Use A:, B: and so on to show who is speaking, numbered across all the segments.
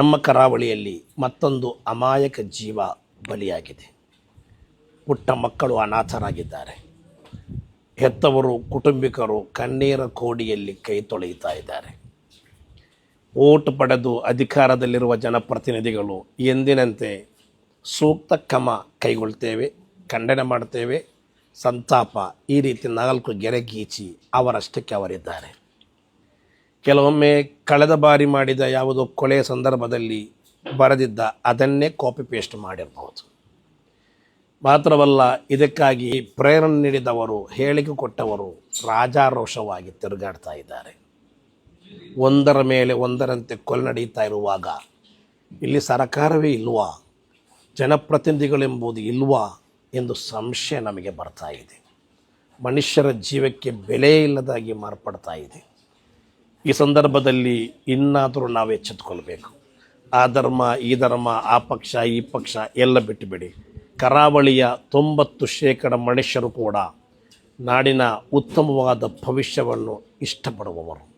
A: ನಮ್ಮ ಕರಾವಳಿಯಲ್ಲಿ ಮತ್ತೊಂದು ಅಮಾಯಕ ಜೀವ ಬಲಿಯಾಗಿದೆ. ಪುಟ್ಟ ಮಕ್ಕಳು ಅನಾಥರಾಗಿದ್ದಾರೆ. ಹೆತ್ತವರು, ಕುಟುಂಬಿಕರು ಕಣ್ಣೀರ ಕೋಡಿಯಲ್ಲಿ ಕೈ ತೊಳೆಯುತ್ತಾ ಇದ್ದಾರೆ. ಓಟು ಪಡೆದು ಅಧಿಕಾರದಲ್ಲಿರುವ ಜನಪ್ರತಿನಿಧಿಗಳು ಎಂದಿನಂತೆ ಸೂಕ್ತ ಕ್ರಮ ಕೈಗೊಳ್ತೇವೆ, ಖಂಡನೆ ಮಾಡ್ತೇವೆ ಸಂತಾಪ ಈ ರೀತಿ ನಾಲ್ಕು ಗೆರೆ ಗೀಚಿ ಅವರಷ್ಟಕ್ಕೆ ಅವರಿದ್ದಾರೆ. ಕೆಲವೊಮ್ಮೆ ಕಳೆದ ಬಾರಿ ಮಾಡಿದ ಯಾವುದೋ ಕೊಲೆಯ ಸಂದರ್ಭದಲ್ಲಿ ಬರೆದಿದ್ದ ಅದನ್ನೇ ಕಾಪಿ ಪೇಸ್ಟ್ ಮಾಡಿರಬಹುದು ಮಾತ್ರವಲ್ಲ, ಇದಕ್ಕಾಗಿ ಪ್ರೇರಣೆ ನೀಡಿದವರು, ಹೇಳಿಕೆ ಕೊಟ್ಟವರು ರಾಜಾರೋಷವಾಗಿ ತಿರುಗಾಡ್ತಾ ಇದ್ದಾರೆ. ಒಂದರ ಮೇಲೆ ಒಂದರಂತೆ ಕೊಲೆ ನಡೀತಾ ಇರುವಾಗ ಇಲ್ಲಿ ಸರಕಾರವೇ ಇಲ್ವಾ? ಜನಪ್ರತಿನಿಧಿಗಳೆಂಬುದು ಇಲ್ವಾ ಎಂದು ಸಂಶಯ ನಮಗೆ ಬರ್ತಾ ಇದೆ. ಮನುಷ್ಯರ ಜೀವಕ್ಕೆ ಬೆಲೆ ಇಲ್ಲದಾಗಿ ಮಾರ್ಪಡ್ತಾ ಇದೆ. ಈ ಸಂದರ್ಭದಲ್ಲಿ ಇನ್ನಾದರೂ ನಾವು ಎಚ್ಚೆತ್ತುಕೊಳ್ಬೇಕು ಆ ಧರ್ಮ, ಈ ಧರ್ಮ, ಆ ಪಕ್ಷ, ಈ ಪಕ್ಷ ಎಲ್ಲ ಬಿಟ್ಟುಬಿಡಿ ಕರಾವಳಿಯ ತೊಂಬತ್ತು ಶೇಕಡ ಮನುಷ್ಯರು ಕೂಡ ನಾಡಿನ ಉತ್ತಮವಾದ ಭವಿಷ್ಯವನ್ನು ಇಷ್ಟಪಡುವವರು.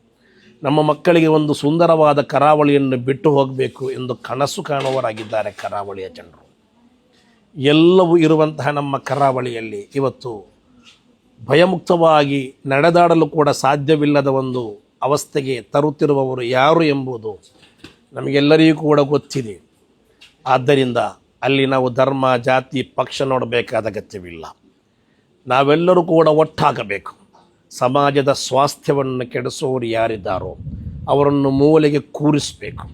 A: ನಮ್ಮ ಮಕ್ಕಳಿಗೆ ಒಂದು ಸುಂದರವಾದ ಕರಾವಳಿಯನ್ನು ಬಿಟ್ಟು ಹೋಗಬೇಕು ಎಂದು ಕನಸು ಕಾಣುವರಾಗಿದ್ದಾರೆ ಕರಾವಳಿಯ ಜನರು. ಎಲ್ಲವೂ ಇರುವಂತಹ ನಮ್ಮ ಕರಾವಳಿಯಲ್ಲಿ ಇವತ್ತು ಭಯಮುಕ್ತವಾಗಿ ನಡೆದಾಡಲು ಕೂಡ ಸಾಧ್ಯವಿಲ್ಲದ ಒಂದು ಅವಸ್ಥೆಗೆ ತರುತ್ತಿರುವವರು ಯಾರು ಎಂಬುದು ನಮಗೆಲ್ಲರಿಗೂ ಕೂಡ ಗೊತ್ತಿದೆ. ಆದ್ದರಿಂದ ಅಲ್ಲಿ ನಾವು ಧರ್ಮ, ಜಾತಿ, ಪಕ್ಷ ನೋಡಬೇಕಾದ ಅಗತ್ಯವಿಲ್ಲ. ನಾವೆಲ್ಲರೂ ಕೂಡ ಒಟ್ಟಾಗಬೇಕು. ಸಮಾಜದ ಸ್ವಾಸ್ಥ್ಯವನ್ನು ಕೆಡಿಸುವವರು ಯಾರಿದ್ದಾರೋ ಅವರನ್ನು ಮೂಲೆಗೆ ಕೂರಿಸಬೇಕು.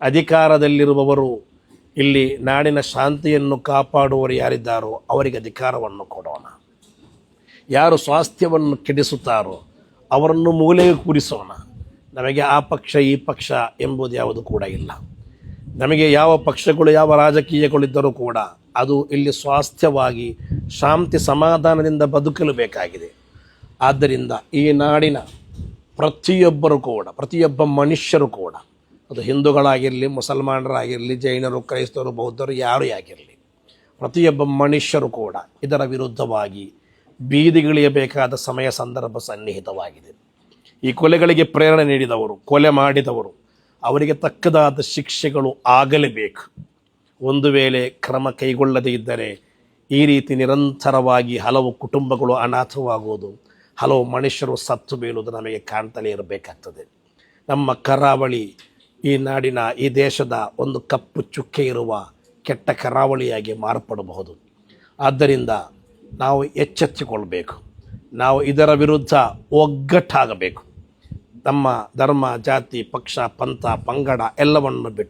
A: ಅಧಿಕಾರದಲ್ಲಿರುವವರು ಇಲ್ಲಿ ನಾಡಿನ ಶಾಂತಿಯನ್ನು ಕಾಪಾಡುವವರು ಯಾರಿದ್ದಾರೋ ಅವರಿಗೆ ಅಧಿಕಾರವನ್ನು ಕೊಡೋಣ. ಯಾರು ಸ್ವಾಸ್ಥ್ಯವನ್ನು ಕೆಡಿಸುತ್ತಾರೋ ಅವರನ್ನು ಮೂಲೆಗೆ ಕೂರಿಸೋಣ. ನಮಗೆ ಆ ಪಕ್ಷ, ಈ ಪಕ್ಷ ಎಂಬುದು ಯಾವುದು ಕೂಡ ಇಲ್ಲ. ನಮಗೆ ಯಾವ ಪಕ್ಷಗಳು, ಯಾವ ರಾಜಕೀಯಗಳಿದ್ದರೂ ಕೂಡ ಅದು ಇಲ್ಲಿ ಸ್ವಾಸ್ಥ್ಯವಾಗಿ, ಶಾಂತಿ ಸಮಾಧಾನದಿಂದ ಬದುಕಲು ಬೇಕಾಗಿದೆ ಆದ್ದರಿಂದ ಈ ನಾಡಿನ ಪ್ರತಿಯೊಬ್ಬರು ಕೂಡ, ಪ್ರತಿಯೊಬ್ಬ ಮನುಷ್ಯರು ಕೂಡ, ಅದು ಹಿಂದೂಗಳಾಗಿರಲಿ, ಮುಸಲ್ಮಾನರಾಗಿರಲಿ, ಜೈನರು, ಕ್ರೈಸ್ತರು, ಬೌದ್ಧರು, ಯಾರೇ ಆಗಿರಲಿ ಪ್ರತಿಯೊಬ್ಬ ಮನುಷ್ಯರು ಕೂಡ ಇದರ ವಿರುದ್ಧವಾಗಿ ಬೀದಿಗಿಳಿಯಬೇಕಾದ ಸಮಯ ಸಂದರ್ಭ ಸನ್ನಿಹಿತವಾಗಿದೆ. ಈ ಕೊಲೆಗಳಿಗೆ ಪ್ರೇರಣೆ ನೀಡಿದವರು, ಕೊಲೆ ಮಾಡಿದವರು, ಅವರಿಗೆ ತಕ್ಕದಾದ ಶಿಕ್ಷೆಗಳು ಆಗಲೇಬೇಕು. ಒಂದು ವೇಳೆ ಕ್ರಮ ಕೈಗೊಳ್ಳದೇ ಇದ್ದರೆ ಈ ರೀತಿ ನಿರಂತರವಾಗಿ ಹಲವು ಕುಟುಂಬಗಳು ಅನಾಥವಾಗುವುದು, ಹಲವು ಮನುಷ್ಯರು ಸತ್ತು ಬೀಳುವುದು ನಮಗೆ ಕಾಣ್ತಲೇ ಇರಬೇಕಾಗ್ತದೆ. ನಮ್ಮ ಕರಾವಳಿ, ಈ ನಾಡಿನ, ಈ ದೇಶದ ಒಂದು ಕಪ್ಪು ಚುಕ್ಕೆ ಇರುವ ಕೆಟ್ಟ ಕರಾವಳಿಯಾಗಿ ಮಾರ್ಪಡಬಹುದು. ಆದ್ದರಿಂದ ನಾವು ಎಚ್ಚೆತ್ತುಕೊಳ್ಬೇಕು. ನಾವು ಇದರ ವಿರುದ್ಧ ಒಗ್ಗಟ್ಟಾಗಬೇಕು. ನಮ್ಮ ಧರ್ಮ ಜಾತಿ ಪಕ್ಷ ಪಂಥ ಪಂಗಡ ಎಲ್ಲವನ್ನು ಬಿಟ್ಟು.